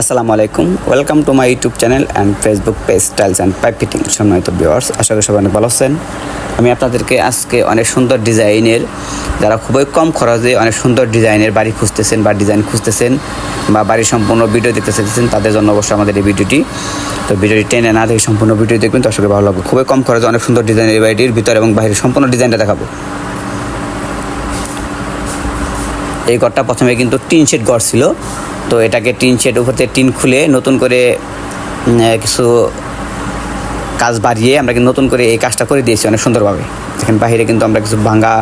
আসসালামু আলাইকুম। Welcome to my YouTube channel and Facebook page styles and pipe fitting সম্মানিত viewers আশা করি সবাই অনেক ভালো আছেন। আমি আপনাদেরকে আজকে অনেক সুন্দর ডিজাইনের, যারা খুবই কম খরচে অনেক সুন্দর ডিজাইনের বাড়ি খুঁজতেছেন বা ডিজাইন খুঁজতেছেন বা বাড়ির সম্পূর্ণ ভিডিও দেখতে চাইতেছেন, তাদের জন্য অবশ্যই আমাদের এই ভিডিওটি। তো ভিডিওটি টেনে না দেখে সম্পূর্ণ ভিডিও দেখবেন আসলে ভালো লাগবে। খুবই কম খরচে অনেক সুন্দর ডিজাইনের এই বাড়িটির ভিতরে এবং বাইরের সম্পূর্ণ ডিজাইনটা দেখাবো। এই ঘরটা প্রথমে কিন্তু টিন শেড ঘর ছিল। তো এটাকে টিন শেড উপর টিন খুলে নতুন করে কিছু কাজ বাড়িয়ে আমরা কিন্তু নতুন করে এই কাজটা করে দিয়েছি অনেক সুন্দরভাবে। দেখেন বাইরে কিন্তু আমরা কিছু ভাঙা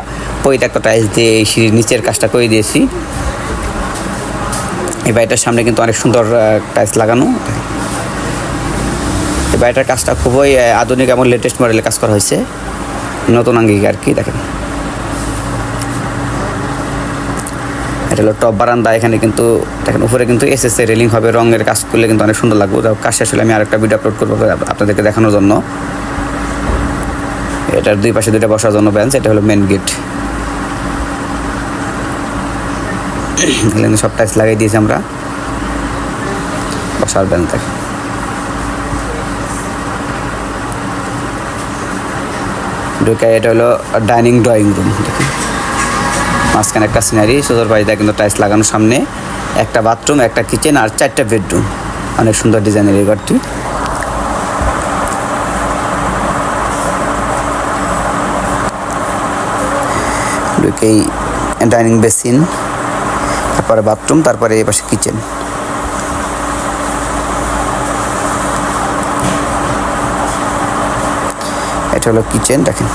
পরিত্যক্ত টাইলস দিয়ে এই সিঁড়ির নিচের কাজটা করে দিয়েছি। এই বাড়িটার সামনে কিন্তু অনেক সুন্দর টাইলস লাগানো। এই বাড়িটার কাজটা খুবই আধুনিক এবং লেটেস্ট মডেলের কাজ করা হয়েছে। নতুন আঙ্গিক আর কি, দেখেন। এটা হলো টপ বারান্দা, এখানে কিন্তু দেখেন উপরে কিন্তু এস এস রেলিং হবে, রঙের কাজ করলে কিন্তু অনেক সুন্দর লাগবে। কাজ শেষ হলে আমি আরেকটা ভিডিও আপলোড করব আপ- আপনাদেরকে দেখানোর জন্য। এটার দুই পাশে দুইটা বসার জন্য বেঞ্চ এটা হলো মেন গেট এখানে সব টাইলস লাগিয়ে দিয়েছি আমরা। বসার বেঞ্চ ঢুকে এটা হলো ডাইনিং ড্রয়িং রুম মাঝখানে একটা সিনারি সুন্দর বাড়িতে কিন্তু টাইলস লাগানো সামনে, একটা বাথরুম একটা কিচেন আর চারটা বেডরুম অনেক সুন্দর ডিজাইনের এই ঘরটি। ঢুকেই ডাইনিং বেসিন তারপরে বাথরুম তারপরে এই পাশে কিচেন এটা হলো কিচেন দেখেন।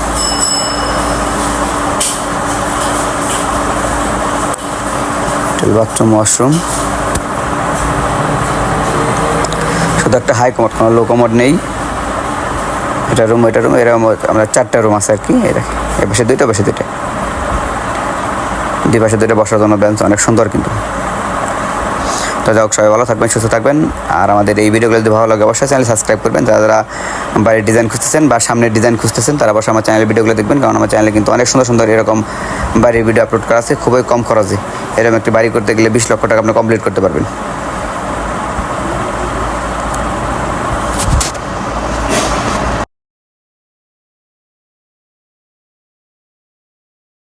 বাথরুম ওয়াশরুম শুধু একটা হাই কমোড কোনো লো কমোড নেই। এটা রুম এটা রুম এরকম আমরা চারটা রুম আছে আর কি দেখেন। এ পাশে দুইটা পাশে দুইটা। দুই পাশে দুইটা বসার জন্য বেঞ্চ অনেক সুন্দর কিন্তু। তো যাই হোক, সবাই ভালো থাকবেন, সুস্থ থাকবেন। আর আমাদের এই ভিডিওগুলো যদি ভালো লাগে, অবশ্যই চ্যানেল সাবস্ক্রাইব করবেন। যারা যারা বাড়ির ডিজাইন খুঁজতেছেন বা সামনের ডিজাইন খুঁজতেছেন, তারা অবশ্যই আমার চ্যানেলের ভিডিওগুলো দেখবেন। কারণ আমার চ্যানেলে কিন্তু অনেক সুন্দর সুন্দর এরকম বাড়ির ভিডিও আপলোড করা আছে, খুবই কম খরচে। এরকম একটি বাড়ি করতে গেলে বিশ লক্ষ টাকা আপনি কমপ্লিট করতে পারবেন।